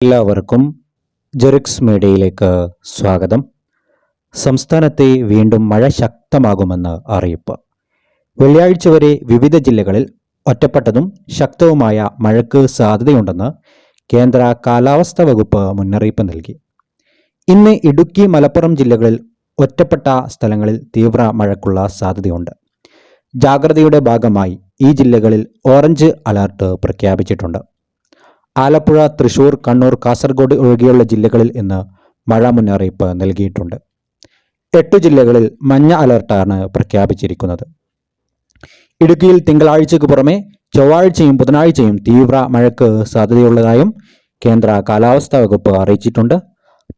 എല്ലാവർക്കും ജെറിക്സ് മീഡിയയിലേക്ക് സ്വാഗതം. സംസ്ഥാനത്തെ വീണ്ടും മഴ ശക്തമാകുമെന്ന് അറിയിപ്പ്. വെള്ളിയാഴ്ച വരെ വിവിധ ജില്ലകളിൽ ഒറ്റപ്പെട്ടതും ശക്തവുമായ മഴയ്ക്ക് സാധ്യതയുണ്ടെന്ന് കേന്ദ്ര കാലാവസ്ഥാ വകുപ്പ് മുന്നറിയിപ്പ് നൽകി. ഇന്ന് ഇടുക്കി മലപ്പുറം ജില്ലകളിൽ ഒറ്റപ്പെട്ട സ്ഥലങ്ങളിൽ തീവ്ര മഴയ്ക്കുള്ള സാധ്യതയുണ്ട്. ജാഗ്രതയുടെ ഭാഗമായി ഈ ജില്ലകളിൽ ഓറഞ്ച് അലർട്ട് പ്രഖ്യാപിച്ചിട്ടുണ്ട്. ആലപ്പുഴ തൃശൂർ കണ്ണൂർ കാസർഗോഡ് ഒഴികെയുള്ള ജില്ലകളിൽ ഇന്ന് മഴ മുന്നറിയിപ്പ് നൽകിയിട്ടുണ്ട്. എട്ട് ജില്ലകളിൽ മഞ്ഞ അലർട്ടാണ് പ്രഖ്യാപിച്ചിരിക്കുന്നത്. ഇടുക്കിയിൽ തിങ്കളാഴ്ചയ്ക്ക് പുറമെ ചൊവ്വാഴ്ചയും ബുധനാഴ്ചയും തീവ്ര മഴയ്ക്ക് സാധ്യതയുള്ളതായും കേന്ദ്ര കാലാവസ്ഥാ വകുപ്പ് അറിയിച്ചിട്ടുണ്ട്.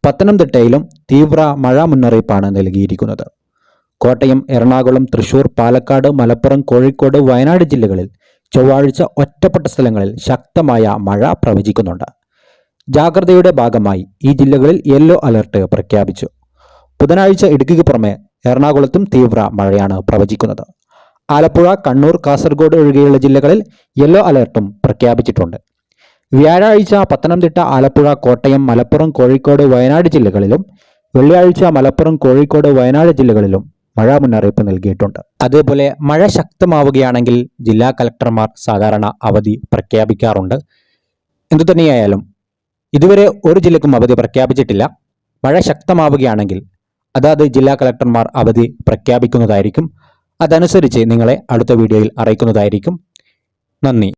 പത്തനംതിട്ടയിലും തീവ്ര മഴ മുന്നറിയിപ്പാണ് നൽകിയിരിക്കുന്നത്. കോട്ടയം എറണാകുളം തൃശൂർ പാലക്കാട് മലപ്പുറം കോഴിക്കോട് വയനാട് ജില്ലകളിൽ ചൊവ്വാഴ്ച ഒറ്റപ്പെട്ട സ്ഥലങ്ങളിൽ ശക്തമായ മഴ പ്രവചിക്കുന്നുണ്ട്. ജാഗ്രതയുടെ ഭാഗമായി ഈ ജില്ലകളിൽ യെല്ലോ അലർട്ട് പ്രഖ്യാപിച്ചു. ബുധനാഴ്ച ഇടുക്കിക്ക് പുറമെ എറണാകുളത്തും തീവ്ര മഴയാണ് പ്രവചിക്കുന്നത്. ആലപ്പുഴ കണ്ണൂർ കാസർഗോഡ് ഒഴികെയുള്ള ജില്ലകളിൽ യെല്ലോ അലർട്ടും പ്രഖ്യാപിച്ചിട്ടുണ്ട്. വ്യാഴാഴ്ച പത്തനംതിട്ട ആലപ്പുഴ കോട്ടയം മലപ്പുറം കോഴിക്കോട് വയനാട് ജില്ലകളിലും വെള്ളിയാഴ്ച മലപ്പുറം കോഴിക്കോട് വയനാട് ജില്ലകളിലും മഴ മുന്നറിയിപ്പ് നൽകിയിട്ടുണ്ട്. അതേപോലെ മഴ ശക്തമാവുകയാണെങ്കിൽ ജില്ലാ കലക്ടർമാർ സാധാരണ അവധി പ്രഖ്യാപിക്കാറുണ്ട്. എന്തുതന്നെയായാലും ഇതുവരെ ഒരു ജില്ലക്കും അവധി പ്രഖ്യാപിച്ചിട്ടില്ല. മഴ ശക്തമാവുകയാണെങ്കിൽ അതാത് ജില്ലാ കലക്ടർമാർ അവധി പ്രഖ്യാപിക്കുന്നതായിരിക്കും. അതനുസരിച്ച് നിങ്ങളെ അടുത്ത വീഡിയോയിൽ അറിയിക്കുന്നതായിരിക്കും. നന്ദി.